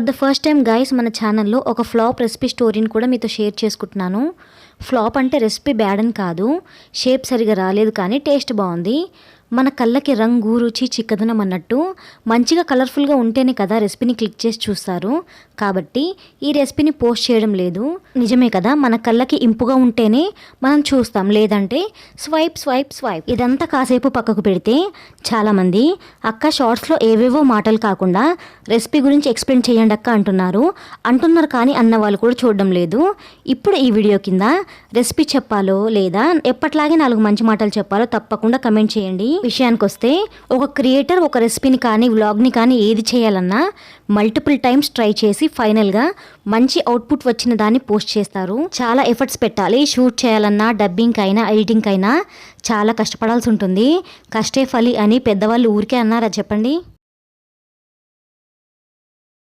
For the first time guys మన ఛానల్లో ఒక ఫ్లాప్ రెసిపీ స్టోరీని కూడా మీతో షేర్ చేసుకుంటున్నాను. ఫ్లాప్ అంటే రెసిపీ బ్యాడ్ అని కాదు. షేప్ సరిగా రాలేదు కానీ టేస్ట్ బాగుంది. మన కళ్ళకి రంగు రుచి చిక్కదనం అన్నట్టు మంచిగా కలర్ఫుల్గా ఉంటేనే కదా రెసిపీని క్లిక్ చేసి చూస్తారు. కాబట్టి ఈ రెసిపీని పోస్ట్ చేయడం లేదు. నిజమే కదా? మన కళ్ళకి ఇంపుగా ఉంటేనే మనం చూస్తాం. లేదంటే స్వైప్ స్వైప్ స్వైప్. ఇదంతా కాసేపు పక్కకు పెడితే చాలామంది అక్క షార్ట్స్లో ఏవేవో మాటలు కాకుండా రెసిపీ గురించి ఎక్స్ప్లెయిన్ చేయండి అక్క అంటున్నారు. అంటున్నారు కానీ అన్న వాళ్ళు కూడా చూడడం లేదు. ఇప్పుడు ఈ వీడియో కింద రెసిపీ చెప్పాలో లేదా ఎప్పట్లాగే నాలుగు మంచి మాటలు చెప్పాలో తప్పకుండా కమెంట్ చేయండి. విషయానికి వస్తే ఒక క్రియేటర్ ఒక రెసిపీని కానీ వ్లాగ్ని కానీ ఏది చేయాలన్నా మల్టిపుల్ టైమ్స్ ట్రై చేసి ఫైనల్గా మంచి అవుట్పుట్ వచ్చిన దాన్ని పోస్ట్ చేస్తారు. చాలా ఎఫర్ట్స్ పెట్టాలి. షూట్ చేయాలన్నా డబ్బింగ్ అయినా ఎడిటింగ్ అయినా చాలా కష్టపడాల్సి ఉంటుంది. కష్టే ఫలి అని పెద్దవాళ్ళు ఊరికే అన్నారా చెప్పండి?